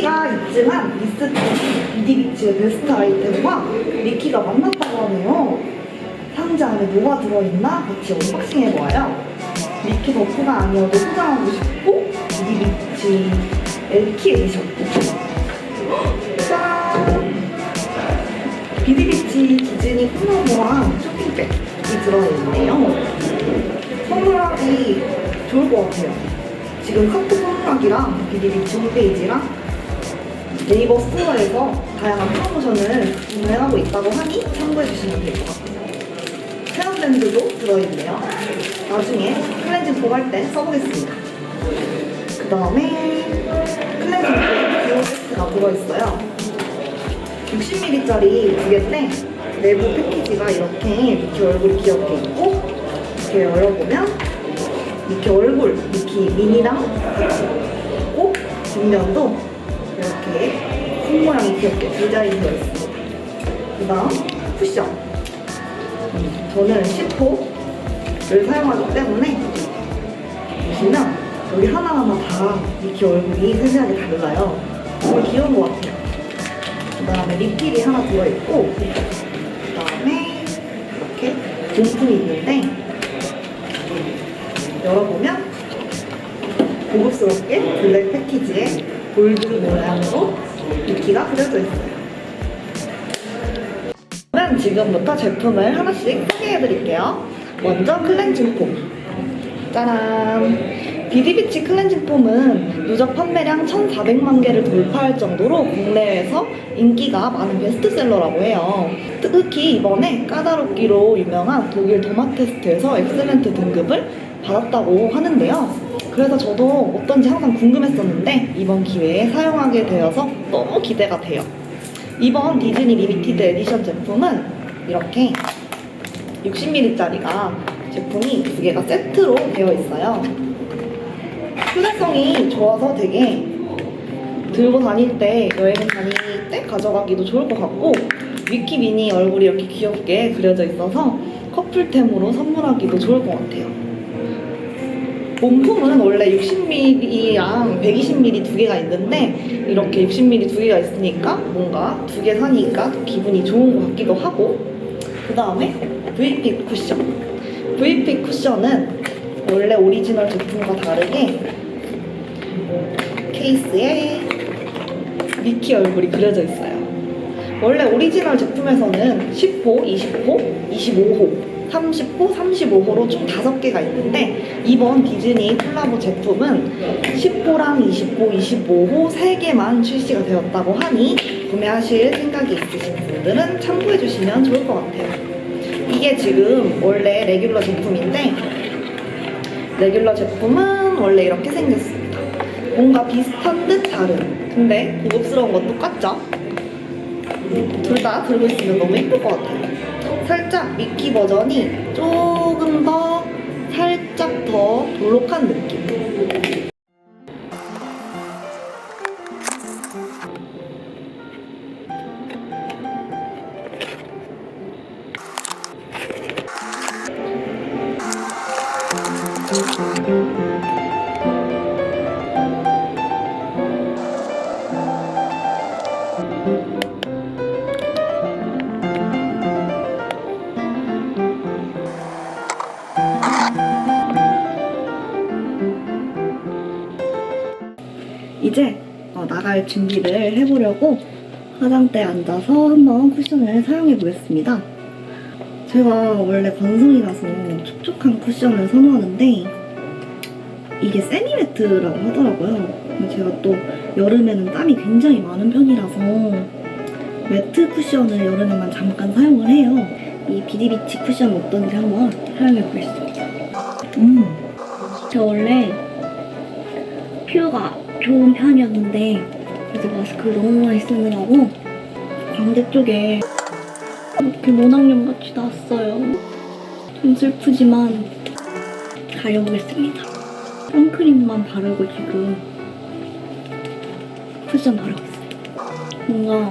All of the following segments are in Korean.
후기가 있지만 미스트 비디비치의 베스트 아이템과 리키가 만났다고 하네요. 상자 안에 뭐가 들어있나 같이 언박싱 해보아요. 리키 덕후가 아니어도 소장하고 싶고 비디비치 엘키 에디션. 짠! 비디비치 디즈니 콜라보랑 쇼핑백이 들어있네요. 선물하기 좋을 것 같아요. 지금 카톡 선물하기랑 비디비치 홈페이지랑 네이버 스토어에서 다양한 프로모션을 구매하고 있다고 하니 참고해 주시면 될 것 같아요. 헤어밴드도 들어있네요. 나중에 클렌징 폼할 때 써보겠습니다. 그 다음에 클렌징 세트가 들어있어요. 60ml짜리 두 개인데 내부 패키지가 이렇게 미키 얼굴이 귀엽게 있고 이렇게 열어보면 미키 얼굴, 미키 미니랑 있고 뒷면도 이렇게 손 모양이 귀엽게 디자인 되어 있습니다. 그 다음 쿠션 음, 저는 10호를 사용하기 때문에 보시면 여기 하나하나 다 미키 얼굴이 세세하게 달라요. 정말 귀여운 것 같아요. 그 다음에 리필이 하나 들어있고 그 다음에 이렇게 봉투이 있는데 열어보면 고급스럽게 블랙 패키지에 골드 모양으로 미키가 그려져 있어요. 그러면 지금부터 제품을 하나씩 소개해드릴게요. 먼저 클렌징 폼. 짜란! 비디비치 클렌징 폼은 누적 판매량 1,400만 개를 돌파할 정도로 국내에서 인기가 많은 베스트셀러라고 해요. 특히 이번에 까다롭기로 유명한 독일 도마 테스트에서 엑셀런트 등급을 받았다고 하는데요. 그래서 저도 어떤지 항상 궁금했었는데 이번 기회에 사용하게 되어서 너무 기대가 돼요. 이번 디즈니 리미티드 에디션 제품은 이렇게 60ml짜리가 제품이 두 개가 세트로 되어 있어요. 휴대성이 좋아서 되게 들고 다닐 때 여행 다닐 때 가져가기도 좋을 것 같고 위키 미니 얼굴이 이렇게 귀엽게 그려져 있어서 커플템으로 선물하기도 좋을 것 같아요. 몸품은 원래 60ml랑 120ml 두 개가 있는데 이렇게 60ml 두 개가 있으니까 뭔가 두 개 사니까 더 기분이 좋은 것 같기도 하고. 그 다음에 VP 쿠션. VP 쿠션은 원래 오리지널 제품과 다르게 케이스에 미키 얼굴이 그려져 있어요. 원래 오리지널 제품에서는 10호, 20호, 25호 30호, 35호로 총 5개가 있는데 이번 디즈니 콜라보 제품은 10호랑 20호, 25호 3개만 출시가 되었다고 하니 구매하실 생각이 있으신 분들은 참고해 주시면 좋을 것 같아요. 이게 지금 원래 레귤러 제품인데 레귤러 제품은 원래 이렇게 생겼습니다. 뭔가 비슷한 듯 다른 근데 고급스러운 건 똑같죠? 둘 다 들고 있으면 너무 예쁠 것 같아요. 살짝 미키 버전이 조금 더 살짝 더 볼록한 느낌. 이제 어, 나갈 준비를 해보려고 화장대에 앉아서 한번 쿠션을 사용해 보겠습니다. 제가 원래 건성이라서 촉촉한 쿠션을 선호하는데 이게 세미매트라고 하더라고요. 제가 또 여름에는 땀이 굉장히 많은 편이라서 매트 쿠션을 여름에만 잠깐 사용을 해요. 이 비디비치 쿠션 어떤지 한번 사용해 보겠습니다. 음, 저 원래 피부가 좋은 편이었는데 그래서 마스크를 너무 많이 쓰느라고 광대 쪽에 이렇게 모낭염 같이 났어요. 좀 슬프지만 가려보겠습니다. 선크림만 바르고 지금 쿠션 바르고 있어요. 뭔가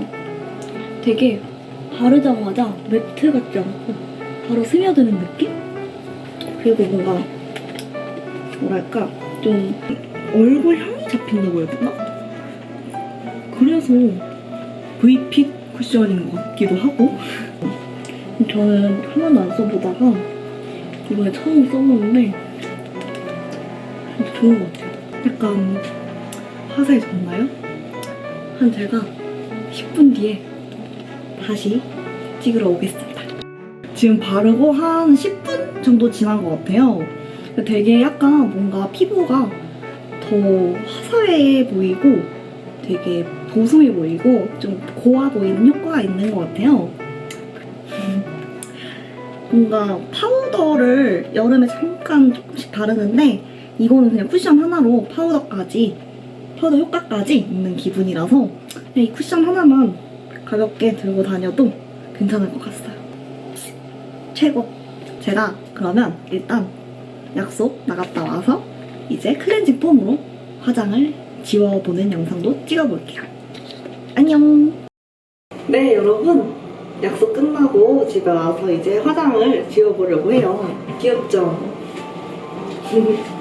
되게 바르자마자 매트 같지 않고 바로 스며드는 느낌? 그리고 뭔가 뭐랄까 좀 얼굴 향이 잡힌다고 해야 되나? 그래서 V핏 쿠션인 것 같기도 하고 저는 한 번도 안 써보다가 이번에 처음 써보는데 좋은 것 같아요. 약간 화사해졌나요? 한 제가 10분 뒤에 다시 찍으러 오겠습니다. 지금 바르고 한 10분 정도 지난 것 같아요. 되게 약간 뭔가 피부가 더 화사해 보이고 되게 보송해 보이고 좀 고와 보이는 효과가 있는 것 같아요. 뭔가 파우더를 여름에 잠깐 조금씩 바르는데 이거는 그냥 쿠션 하나로 파우더까지 파우더 효과까지 있는 기분이라서 그냥 이 쿠션 하나만 가볍게 들고 다녀도 괜찮을 것 같아요. 최고! 제가 그러면 일단 약속 나갔다 와서 이제 클렌징 폼으로 화장을 지워보는 영상도 찍어볼게요. 안녕! 네, 여러분. 약속 끝나고 집에 와서 이제 화장을 지워보려고 해요. 귀엽죠?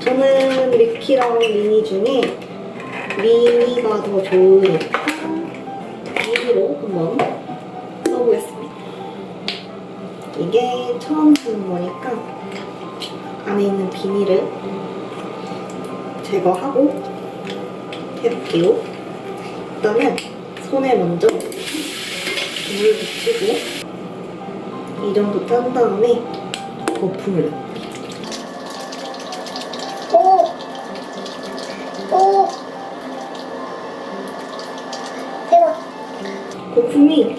저는 리키랑 미니 중에 미니가 더 좋으니까 미니로 한번 이게 처음 쓰는 거니까 안에 있는 비닐을 제거하고 해볼게요. 일단은 손에 먼저 물을 묻히고 이 정도 짠 다음에 거품을. 오! 오! 대박. 거품이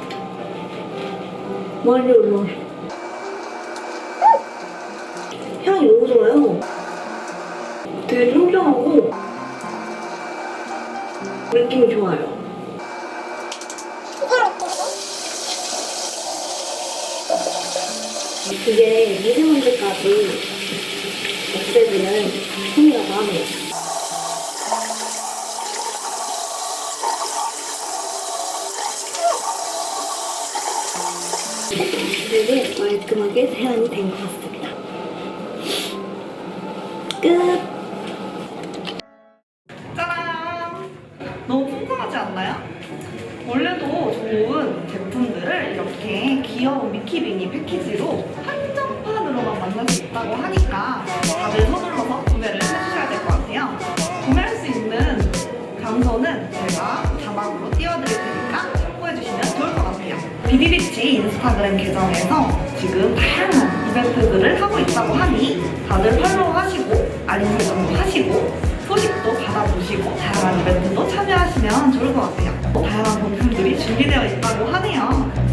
많이 올라와 요. 향이 너무 좋아요. 되게 청정하고 느낌이 좋아요. 이게 미세먼지까지 없애주는 솜이라고 하네요. 되게 깔끔하게 세안이 된 것 같습니다. 끝! 짜란! 너무 풍성하지 않나요? 원래도 좋은 제품들을 이렇게 귀여운 미키비니 패키지로 한정판으로만 만날 수 있다고 하니까 다들 서둘러서 구매를 해주셔야 될 것 같아요. 구매할 수 있는 장소는 제가 자막으로 띄워드릴 테니까 참고해주시면 좋을 것 같아요. 비비비치 인스타그램 계정에서 지금 다양한 이벤트들을 하고 있다고 하니 다들 팔로우 설정도 하시고 소식도 받아보시고 다양한 이벤트도 참여하시면 좋을 것 같아요. 다양한 상품들이 준비되어 있다고 하네요.